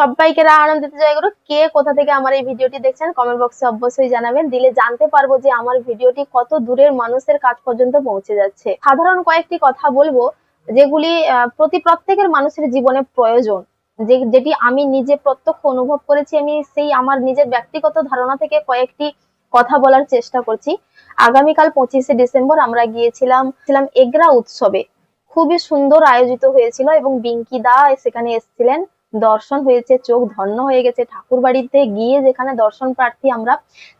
সবাইকে আনন্দিত জয়গুরু কে কোথা থেকে আমার এই ভিডিওটি দেখছেন কমেন্ট বক্সে অবশ্যই জানাবেন। দিলে জানতে পারব যে আমার ভিডিওটি কত দূরের মানুষের কাজ পর্যন্ত পৌঁছে যাচ্ছে। সাধারণ কয়েকটি কথা বলব, যেগুলি প্রতি প্রত্যেকের মানুষের জীবনে প্রয়োজন। যে, যেটি আমি নিজে প্রত্যক্ষ অনুভব করেছি, আমি সেই আমার নিজের ব্যক্তিগত ধারণা থেকে কয়েকটি কথা বলার চেষ্টা করছি। আগামীকাল পঁচিশে ডিসেম্বর আমরা গিয়েছিলাম, ছিলাম এগরা উৎসবে। খুবই সুন্দর আয়োজিত হয়েছিল এবং বিঙ্কি দা সেখানে এসেছিলেন। দর্শন হয়েছে, চোখ ধন্য হয়ে গেছে। ঠাকুর বাড়িতে গিয়ে যেখানে দর্শন প্রার্থী আমরা,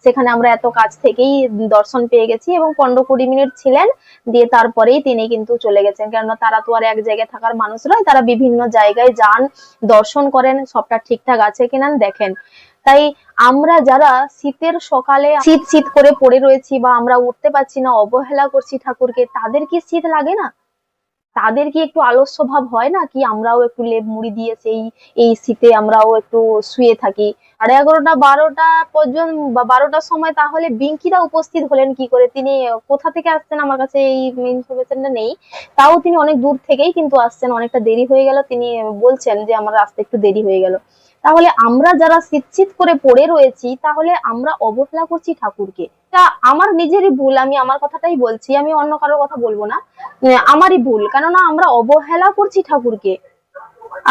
সেখানে আমরা এত কাছ থেকেই দর্শন পেয়ে গেছি এবং পনেরো কুড়ি মিনিট ছিলেন দিয়ে তারপরেই তিনি কিন্তু চলে গেছেন। কেননা তারা তো আর এক জায়গায় থাকার মানুষ নয়, তারা বিভিন্ন জায়গায় যান, দর্শন করেন, সবটা ঠিকঠাক আছে কিনা দেখেন। তাই আমরা যারা শীতের সকালে শীত শীত করে পড়ে রয়েছি বা আমরা উঠতে পারছি না, অবহেলা করছি ঠাকুরকে, তাদের কি শীত লাগে না? তাদের কি একটু আলস্য ভাব হয় না কি আমরাও একটু লেপ মুড়ি দিয়ে সেই, এই শীতে আমরাও একটু শুয়ে থাকি? সাড়ে এগারোটা, বারোটা পর্যন্ত বা বারোটার সময় তাহলে বিঙ্কিরা উপস্থিত হলেন কি করে? তিনি কোথা থেকে আসছেন? আমার কাছে এই ইনফরমেশনটা নেই। তাও তিনি অনেক দূর থেকেই কিন্তু আসছেন। অনেকটা দেরি হয়ে গেল। তিনি বলছেন যে, আমার আসতে একটু দেরি হয়ে গেল। তাহলে আমরা যারা শীত করে পড়ে রয়েছি, তাহলে আমরা অবহেলা করছি ঠাকুরকে। তা আমার নিজেরই ভুল, আমি আমার কথাটাই বলছি, আমি অন্য কারোর কথা বলব না। আমারই ভুল, কেননা আমরা অবহেলা করছি ঠাকুরকে।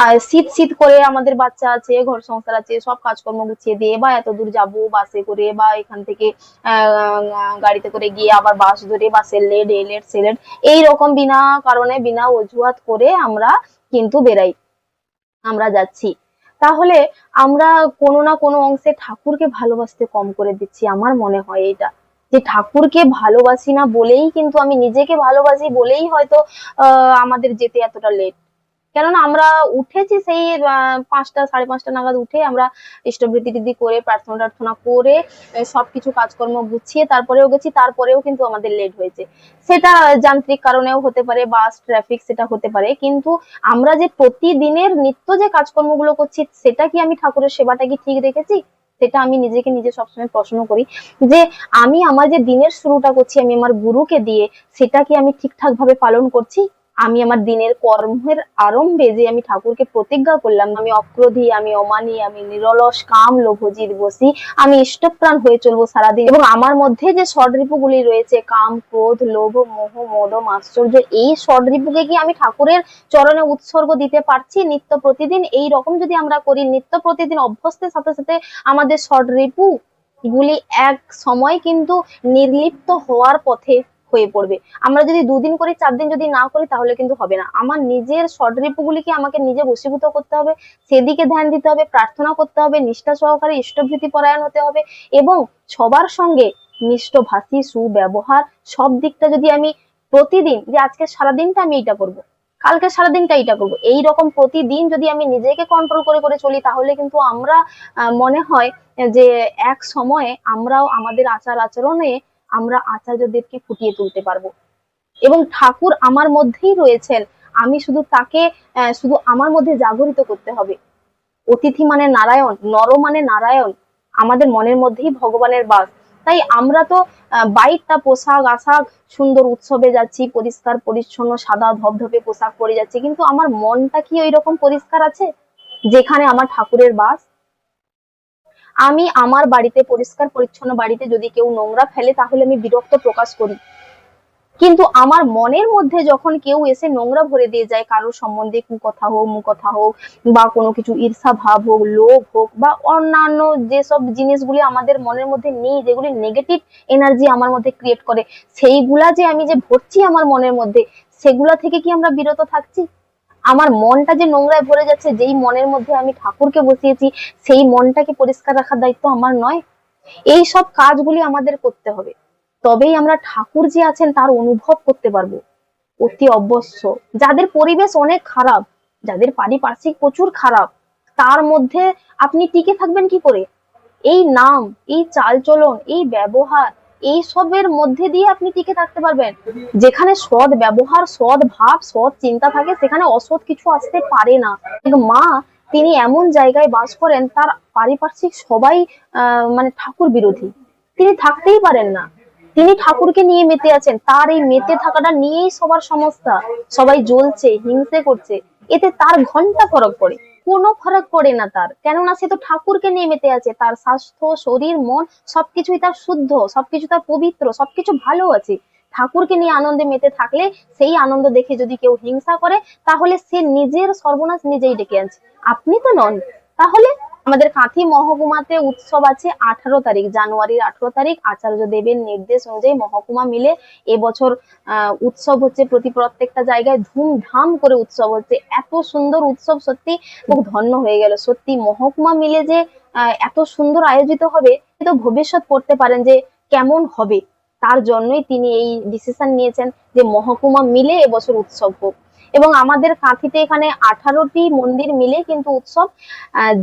আর শীত শীত করে আমাদের বাচ্চা আছে, ঘর সংসার আছে, সব কাজকর্ম গুছিয়ে দিয়ে বা এত দূর যাব বাসে করে বা এখান থেকে গাড়িতে করে গিয়ে আবার বাস ধরে বাসের লেট এ লেট সে লেট এইরকম বিনা কারণে, বিনা অজুহাত করে আমরা কিন্তু বেরাই আমরা যাচ্ছি। তাহলে আমরা কোনো না কোনো অংশে ঠাকুরকে ভালোবাসতে কম করে দিচ্ছি, আমার মনে হয় এটা। যে ঠাকুরকে ভালোবাসি না বলেই কিন্তু আমি নিজেকে ভালোবাসি বলেই হয়তো আমাদের যেতে এতটা লেট কেননা আমরা উঠেছি সেই পাঁচটা, সাড়ে পাঁচটা নাগাদ উঠে আমরা ইষ্টবৃত্তি টিদ্ধি করে, প্রার্থনা টার্থনা করে সবকিছু কাজকর্ম গুছিয়ে তারপরেও গেছি, তারপরেও কিন্তু আমাদের লেট হয়েছে। সেটা যান্ত্রিক কারণেও হতে পারে বাস ট্রাফিক সেটা হতে পারে, কিন্তু আমরা যে প্রতিদিনের নিত্য যে কাজকর্মগুলো করছি, সেটা কি আমি ঠাকুরের সেবাটা কি ঠিক রেখেছি? সেটা আমি নিজেকে নিজে সবসময় প্রশ্ন করি যে আমি আমার যে দিনের শুরুটা করছি, আমি আমার গুরুকে দিয়ে, সেটা কি আমি ঠিকঠাক ভাবে পালন করছি? আমি আমার দিনের কর্মের আরম্ভে যে আমি ঠাকুরকে প্রতিজ্ঞা করলাম, আমি অক্রোধী, আমি অমানি, আমি নিরলস, কাম লোভজিৎ বসি, আমি ইষ্টপ্রাণ হয়ে চলবো সারাদিন। এবং আমার মধ্যে যে ষডরিপুগুলি রয়েছে, কাম, ক্রোধ, লোভ, মোহ, মদম, আশ্চর্য, এই ষডরিপুকে কি আমি ঠাকুরের চরণে উৎসর্গ দিতে পারছি? নিত্য প্রতিদিন? এই রকম যদি আমরা করি, নিত্য প্রতিদিন অভ্যস্তের সাথে সাথে আমাদের ষডরিপু গুলি এক সময় কিন্তু নির্লিপ্ত হওয়ার পথে হয়ে পড়বে। আমরা যদি দুদিন করি, চার দিন যদি না করি, তাহলে কিন্তু হবে না। আমার নিজের ষডরিপুগুলিকে আমাকে নিজে বশীভূত করতে হবে, সেদিকে ধ্যান দিতে হবে, প্রার্থনা করতে হবে, নিষ্ঠা সহকারে ইষ্টভৃতি পরায়ণ হতে হবে এবং সবার সঙ্গে মিষ্ট ভাষী সুব্যবহার, সব দিকটা যদি আমি প্রতিদিন, যে আজকে সারাদিনটা আমি এটা করব, কালকে সারাদিনটা এটা করব, এই রকম প্রতিদিন যদি আমি নিজেকে কন্ট্রোল করে করে চলি, তাহলে কিন্তু আমরা মনে হয় যে এক সময়ে আমরাও আমাদের আচার আচরণে আমরা আচার্যদেরকে ফুটিয়ে তুলতে পারব। এবং ঠাকুর আমার মধ্যেই রয়েছেন আমি শুধু তাকে শুধু আমার মধ্যে জাগরিত করতে হবে। অতিথি মানে নারায়ণ নর মানে নারায়ণ আমাদের মনের মধ্যেই ভগবানের বাস। তাই আমরা তো আহ, বাইরটা পোশাক আশাক সুন্দর উৎসবে যাচ্ছি পরিষ্কার পরিচ্ছন্ন সাদা ধবধবে পোশাক পরে যাচ্ছি কিন্তু আমার মনটা কি ওই রকম পরিষ্কার আছে? যেখানে আমার ঠাকুরের বাস আমি আমার বাড়িতে, পরিষ্কার, পরিচ্ছন্ন বাড়িতে যদি কেউ নোংরা ফেলে, তাহলে আমি বিরক্ত প্রকাশ করি। কিন্তু আমার মনের মধ্যে যখন কেউ এসে নোংরা ভরে দিয়ে যায়, কারোর সম্বন্ধে কুকথা হোক, মুকথা হোক, বা কোনো কিছু ঈর্ষা ভাব হোক, লোভ হোক, বা অন্যান্য যেসব জিনিসগুলি আমাদের মনের মধ্যে নেই, যেগুলি নেগেটিভ এনার্জি আমার মধ্যে ক্রিয়েট করে, সেইগুলা যে আমি যে ভরছি আমার মনের মধ্যে, সেগুলা থেকে কি আমরা বিরত থাকছি? আমার মনটা যে নোংরায় ভরে যাচ্ছে, যেই মনের মধ্যে আমি ঠাকুরকে বসিয়েছি, সেই মনটাকে পরিষ্কার রাখার দায়িত্ব আমার নয়। এই সব কাজগুলি আমাদের করতে হবে। তবেই আমরা ঠাকুর যে আছেন, তার অনুভব করতে পারব। অতি অবশ্য। যাদের পরিবেশ অনেক খারাপ, যাদের পারিপার্শ্বিক প্রচুর খারাপ, তার মধ্যে আপনি টিকে থাকবেন কি করে? এই নাম, এই চালচলন, এই ব্যবহার এই সবের মধ্যে দিয়ে আপনি টিকে থাকতে পারবেন। যেখানে সৎ ব্যবহার, সৎ ভাব, সৎ চিন্তা থাকে, সেখানে অসৎ কিছু আসতে পারে না। মা, তিনি এমন জায়গায় বাস করেন, তার পারিপার্শ্বিক সবাই মানে ঠাকুর বিরোধী। তিনি থাকতেই পারেন না। তিনি ঠাকুরকে নিয়ে মেতে আছেন। তার এই মেতে থাকাটা নিয়েই সবার সমস্যা। সবাই জ্বলছে, হিংসে করছে। এতে তার ঘণ্টা ফরক পড়ে। কোনো ফরক পড়ে না তার। কেননা সে তো ঠাকুরকে নিয়ে মেতে আছে। তার স্বাস্থ্য, শরীর, মন, সবকিছুই তার শুদ্ধ, সবকিছু তার পবিত্র, সবকিছু ভালো আছে। ঠাকুরকে নিয়ে আনন্দে মেতে থাকলে সেই আনন্দ দেখে যদি কেউ হিংসা করে, তাহলে সে নিজের সর্বনাশ নিজেই ডেকে আনছে। আপনি তো নন। তাহলে আমাদের কাঁথি মহকুমাতে উৎসব আছে আঠারো তারিখ, জানুয়ারির আঠারো তারিখ। আচার্য দেবের নির্দেশ অনুযায়ী মহকুমা মিলে এবছর উৎসব হচ্ছে প্রতি প্রত্যেকটা জায়গায় ধুমধাম করে উৎসব হচ্ছে। এত সুন্দর উৎসব সত্যি খুব ধন্য হয়ে গেল। সত্যি মহকুমা মিলে যে এত সুন্দর আয়োজিত হবে তো ভবিষ্যৎ করতে পারেন যে কেমন হবে। তার জন্যই তিনি এই ডিসিশন নিয়েছেন যে মহকুমা মিলে এবছর উৎসব হোক। এবং আমাদের কাঁথিতে এখানে আঠারোটি মন্দির মিলে কিন্তু উৎসব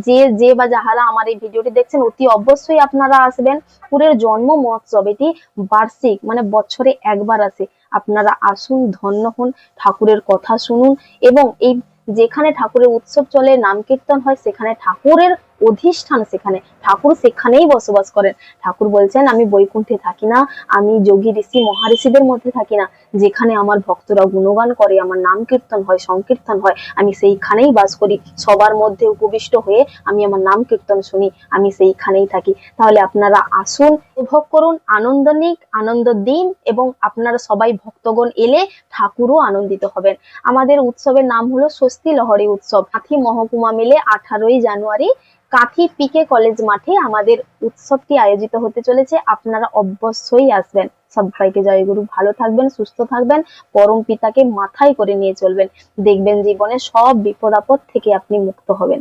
যে যে বা যাহারা আমার এই ভিডিওটি দেখছেন, অতি অবশ্যই আপনারা আসবেন। পুরের জন্ম মহোৎসব, এটি বার্ষিক মানে বছরে একবার আসে। আপনারা আসুন, ধন্য হন, ঠাকুরের কথা শুনুন এবং এই যেখানে ঠাকুরের উৎসব চলে, নাম কীর্তন হয়, সেখানে ঠাকুরের অধিষ্ঠান সেখানে। ঠাকুর সেখানেই বসবাস করেন। ঠাকুর বলছেন, আমি বৈকুণ্ঠে থাকি না, আমি যোগী ঋষি মহারিষিদের মধ্যে থাকি না। যেখানে আমার ভক্তরা গুণগান করে, আমার নাম কীর্তন হয়, সংকীর্তন হয়, আমি সেইখানেই বাস করি। সবার মধ্যে উপবিষ্ট হয়ে আমি আমার নাম কীর্তন শুনি, আমি সেইখানেই থাকি। তাহলে আপনারা আসুন, উপভোগ করুন, আনন্দ নিক, আনন্দ দিন এবং আপনারা সবাই ভক্তগণ এলে ঠাকুরও আনন্দিত হবেন। আমাদের উৎসবের নাম হলো স্বস্তি লহরী উৎসব। কাঁথি মহকুমা মিলে আঠারোই জানুয়ারি কাঁথি পিকে কলেজ মাঠে আমাদের উৎসবটি আয়োজিত হতে চলেছে। আপনারা অবশ্যই আসবেন। সবাইকে জয়গুরু ভালো থাকবেন, সুস্থ থাকবেন, পরম পিতাকে মাথায় করে নিয়ে চলবেন। দেখবেন জীবনে সব বিপদ আপদ থেকে আপনি মুক্ত হবেন।